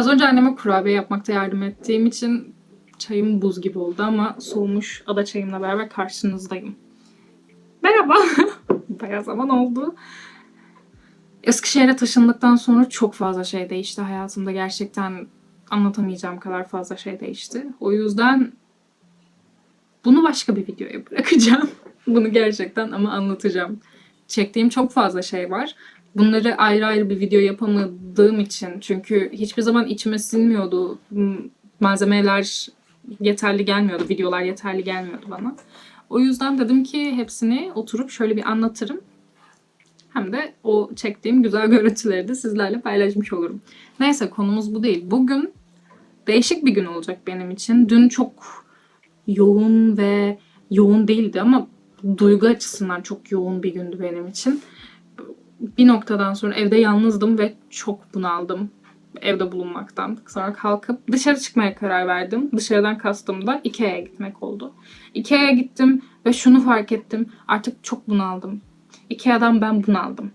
Az önce anneme kurabiye yapmakta yardım ettiğim için çayım buz gibi oldu ama soğumuş ada çayımla beraber karşınızdayım. Merhaba. Bayağı zaman oldu. Eskişehir'e taşındıktan sonra çok fazla şey değişti hayatımda. Gerçekten anlatamayacağım kadar fazla şey değişti. O yüzden bunu başka bir videoya bırakacağım. Bunu gerçekten ama anlatacağım. Çektiğim çok fazla şey var. Bunları ayrı ayrı bir video yapamadığım için çünkü hiçbir zaman içime sinmiyordu. M- Malzemeler yeterli gelmiyordu, videolar yeterli gelmiyordu bana. O yüzden dedim ki hepsini oturup şöyle bir anlatırım. Hem de o çektiğim güzel görüntüleri de sizlerle paylaşmış olurum. Neyse konumuz bu değil. Bugün değişik bir gün olacak benim için. Dün çok yoğun ve yoğun değildi ama duygu açısından çok yoğun bir gündü benim için. Bir noktadan sonra evde yalnızdım ve çok bunaldım evde bulunmaktan. Sonra kalkıp dışarı çıkmaya karar verdim. Dışarıdan kastım da Ikea'ya gitmek oldu. Ikea'ya gittim ve şunu fark ettim. Artık çok bunaldım. Ikea'dan ben bunaldım.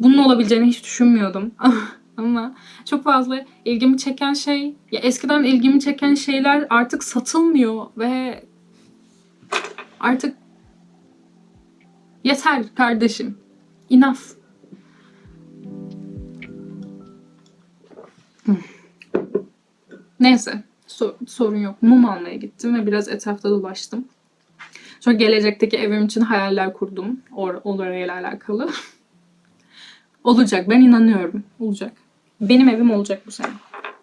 Bunun olabileceğini hiç düşünmüyordum. Ama çok fazla ilgimi çeken şey, ya eskiden ilgimi çeken şeyler artık satılmıyor ve artık yeter kardeşim. Enough. Neyse so- sorun yok. Mum almaya gittim ve biraz etrafta dolaştım. Sonra gelecekteki evim için hayaller kurdum. Or orayla alakalı. olacak. Ben inanıyorum. Olacak. Benim evim olacak bu sene.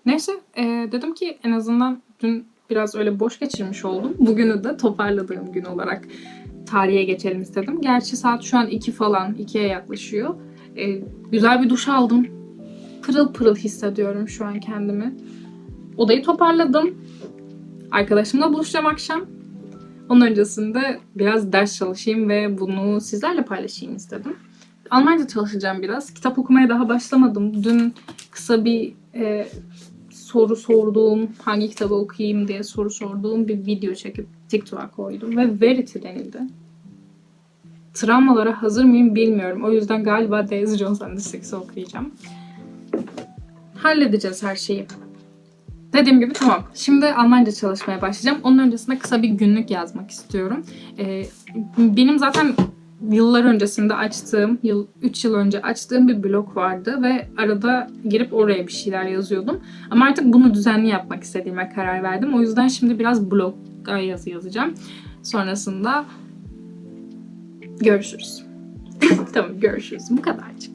Neyse e, dedim ki en azından dün biraz öyle boş geçirmiş oldum. Bugünü de toparladığım gün olarak tarihe geçelim istedim. Gerçi saat şu an 2 falan. 2'ye yaklaşıyor. E, güzel bir duş aldım. Pırıl pırıl hissediyorum şu an kendimi. Odayı toparladım. Arkadaşımla buluşacağım akşam. Onun öncesinde biraz ders çalışayım ve bunu sizlerle paylaşayım istedim. Almanca çalışacağım biraz. Kitap okumaya daha başlamadım. Dün kısa bir e, soru sorduğum, hangi kitabı okuyayım diye soru sorduğum bir video çekip TikTok'a koydum ve Verity denildi. Travmalara hazır mıyım bilmiyorum. O yüzden galiba Daisy Jones and the Six'i okuyacağım. Halledeceğiz her şeyi. Dediğim gibi tamam. Şimdi Almanca çalışmaya başlayacağım. Onun öncesinde kısa bir günlük yazmak istiyorum. Ee, benim zaten yıllar öncesinde açtığım, yıl 3 yıl önce açtığım bir blog vardı ve arada girip oraya bir şeyler yazıyordum. Ama artık bunu düzenli yapmak istediğime karar verdim. O yüzden şimdi biraz bloga yazı yazacağım. Sonrasında görüşürüz. tamam görüşürüz. Bu kadarcık.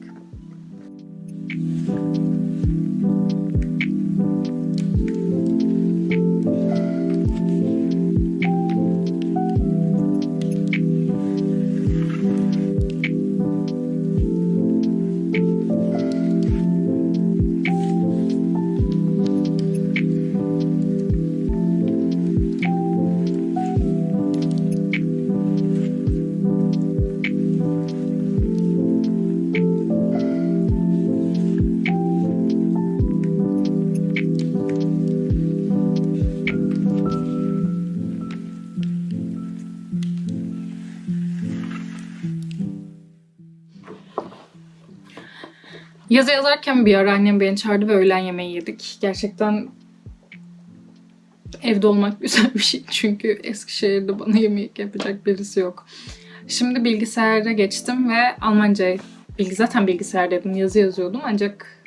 Yazı yazarken bir ara annem beni çağırdı ve öğlen yemeği yedik. Gerçekten evde olmak güzel bir şey. Çünkü Eskişehir'de bana yemek yapacak birisi yok. Şimdi bilgisayara geçtim ve Almanca bilgi zaten bilgisayar dedim yazı yazıyordum ancak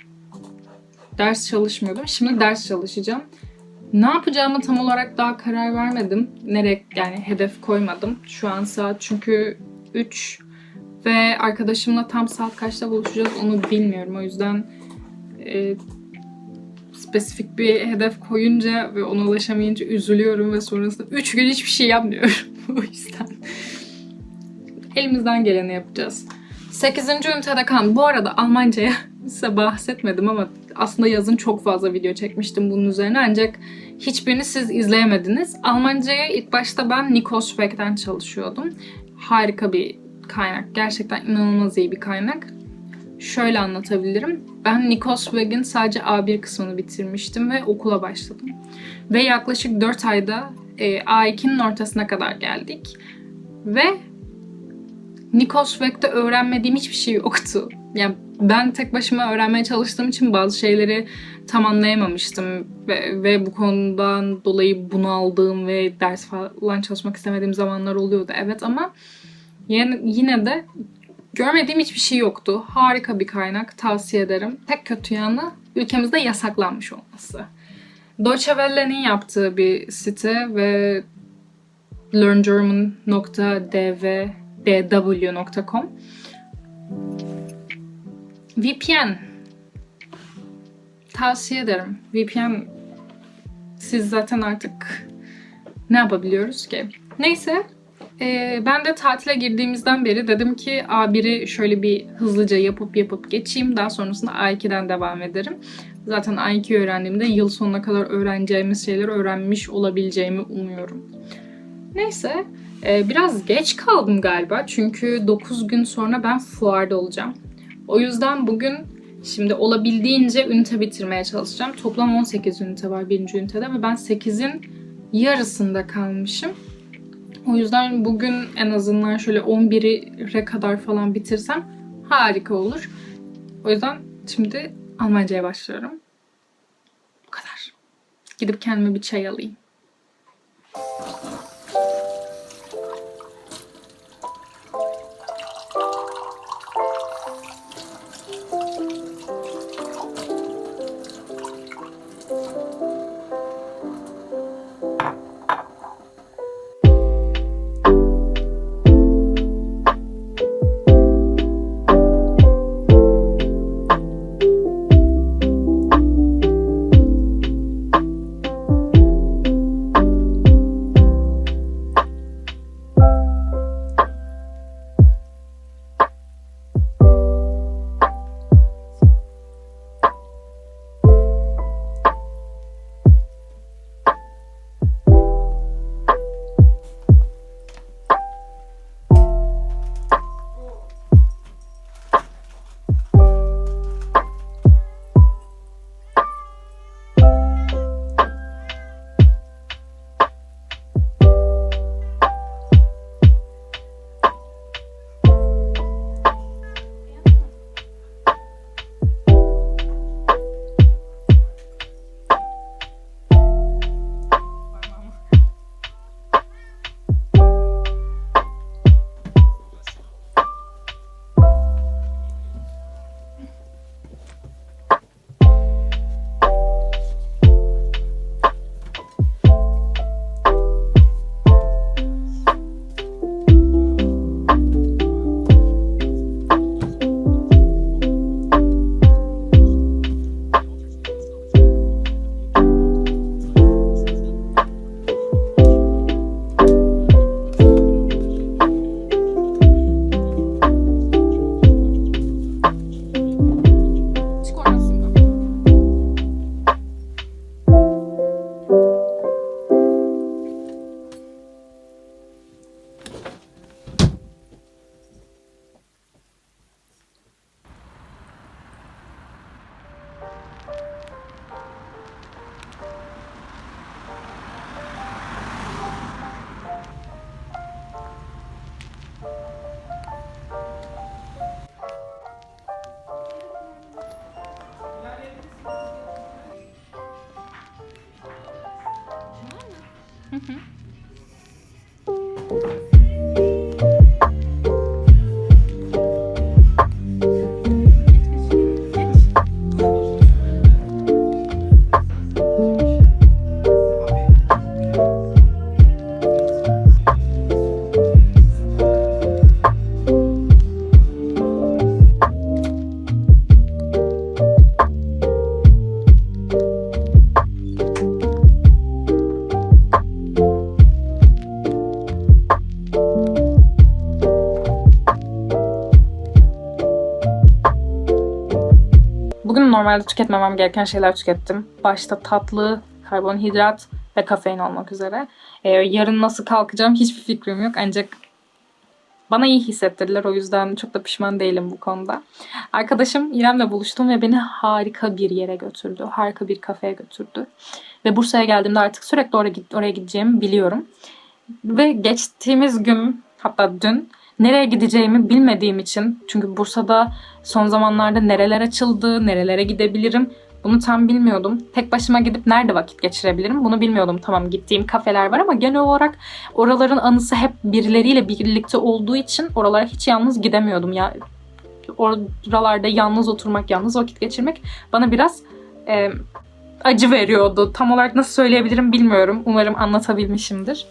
ders çalışmıyordum. Şimdi ders çalışacağım. Ne yapacağımı tam olarak daha karar vermedim. Nereye yani hedef koymadım. Şu an saat çünkü 3 ve arkadaşımla tam saat kaçta buluşacağız onu bilmiyorum. O yüzden e, spesifik bir hedef koyunca ve ona ulaşamayınca üzülüyorum ve sonrasında 3 gün hiçbir şey yapmıyorum. o yüzden elimizden geleni yapacağız. 8. ünitede kan. Bu arada Almanca'ya size bahsetmedim ama aslında yazın çok fazla video çekmiştim bunun üzerine ancak hiçbirini siz izleyemediniz. Almanca'ya ilk başta ben Nikos Speck'ten çalışıyordum. Harika bir kaynak. Gerçekten inanılmaz iyi bir kaynak. Şöyle anlatabilirim. Ben Nikos Weg'in sadece A1 kısmını bitirmiştim ve okula başladım. Ve yaklaşık 4 ayda e, A2'nin ortasına kadar geldik. Ve Nikosvek'te öğrenmediğim hiçbir şey yoktu. Yani ben tek başıma öğrenmeye çalıştığım için bazı şeyleri tam anlayamamıştım ve, ve bu konudan dolayı bunaldığım ve ders falan çalışmak istemediğim zamanlar oluyordu. Evet ama yine, yine de görmediğim hiçbir şey yoktu. Harika bir kaynak, tavsiye ederim. Tek kötü yanı ülkemizde yasaklanmış olması. Deutsche Welle'nin yaptığı bir site ve learngerman.dw.com VPN tavsiye ederim. VPN siz zaten artık ne yapabiliyoruz ki? Neyse ee, ben de tatile girdiğimizden beri dedim ki A1'i şöyle bir hızlıca yapıp yapıp geçeyim. Daha sonrasında A2'den devam ederim. Zaten A2 öğrendiğimde yıl sonuna kadar öğreneceğimiz şeyleri öğrenmiş olabileceğimi umuyorum. Neyse e, biraz geç kaldım galiba çünkü 9 gün sonra ben fuarda olacağım. O yüzden bugün şimdi olabildiğince ünite bitirmeye çalışacağım. Toplam 18 ünite var birinci ünitede ve ben 8'in yarısında kalmışım. O yüzden bugün en azından şöyle 11'e kadar falan bitirsem harika olur. O yüzden şimdi Almanca'ya başlıyorum. Bu kadar. Gidip kendime bir çay alayım. Normalde tüketmemem gereken şeyler tükettim. Başta tatlı, karbonhidrat ve kafein olmak üzere. Ee, yarın nasıl kalkacağım hiçbir fikrim yok. Ancak bana iyi hissettirdiler. O yüzden çok da pişman değilim bu konuda. Arkadaşım İrem'le buluştum ve beni harika bir yere götürdü. Harika bir kafeye götürdü. Ve Bursa'ya geldiğimde artık sürekli oraya, oraya gideceğimi biliyorum. Ve geçtiğimiz gün hatta dün nereye gideceğimi bilmediğim için çünkü Bursa'da son zamanlarda nereler açıldı, nerelere gidebilirim bunu tam bilmiyordum. Tek başıma gidip nerede vakit geçirebilirim bunu bilmiyordum. Tamam gittiğim kafeler var ama genel olarak oraların anısı hep birileriyle birlikte olduğu için oralara hiç yalnız gidemiyordum. Ya oralarda yalnız oturmak, yalnız vakit geçirmek bana biraz e, acı veriyordu. Tam olarak nasıl söyleyebilirim bilmiyorum. Umarım anlatabilmişimdir.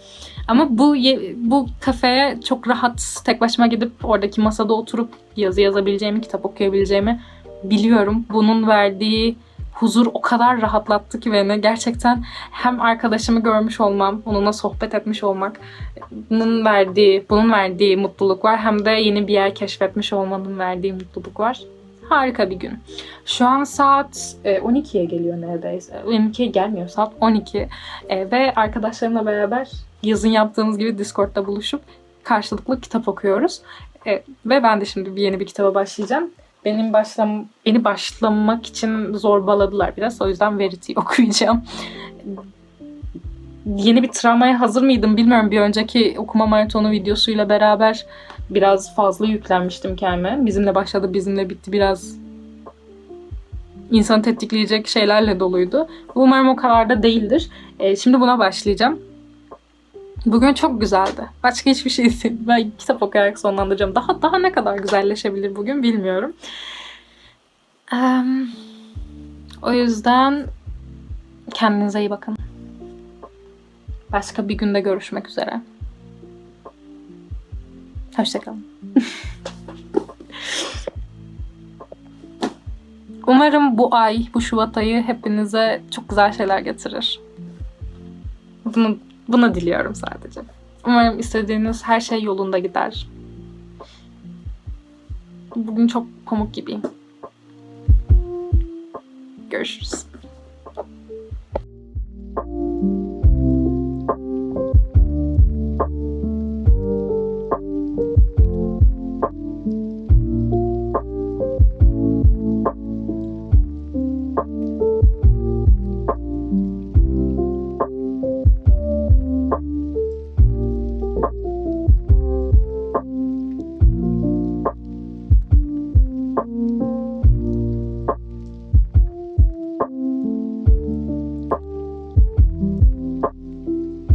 Ama bu bu kafeye çok rahat tek başıma gidip oradaki masada oturup yazı yazabileceğimi, kitap okuyabileceğimi biliyorum. Bunun verdiği huzur o kadar rahatlattı ki beni. Gerçekten hem arkadaşımı görmüş olmam, onunla sohbet etmiş olmak, bunun verdiği, bunun verdiği mutluluk var. Hem de yeni bir yer keşfetmiş olmanın verdiği mutluluk var. Harika bir gün. Şu an saat e, 12'ye geliyor neredeyse. 12'ye gelmiyor saat 12. E, ve arkadaşlarımla beraber yazın yaptığımız gibi Discord'da buluşup karşılıklı kitap okuyoruz. E, ve ben de şimdi bir yeni bir kitaba başlayacağım. Benim başlam beni başlamak için zorbaladılar biraz. O yüzden Verity'yi okuyacağım. Yeni bir travmaya hazır mıydım bilmiyorum. Bir önceki okuma maratonu videosuyla beraber biraz fazla yüklenmiştim kendime. Bizimle başladı, bizimle bitti. Biraz insanı tetikleyecek şeylerle doluydu. Umarım o kadar da değildir. E, şimdi buna başlayacağım. Bugün çok güzeldi. Başka hiçbir şey değil. Ben kitap okuyarak sonlandıracağım. Daha daha ne kadar güzelleşebilir bugün bilmiyorum. Em, o yüzden kendinize iyi bakın. Başka bir günde görüşmek üzere. Hoşçakalın. Umarım bu ay, bu Şubat ayı hepinize çok güzel şeyler getirir. Bunu, bunu diliyorum sadece. Umarım istediğiniz her şey yolunda gider. Bugün çok pamuk gibiyim. Görüşürüz.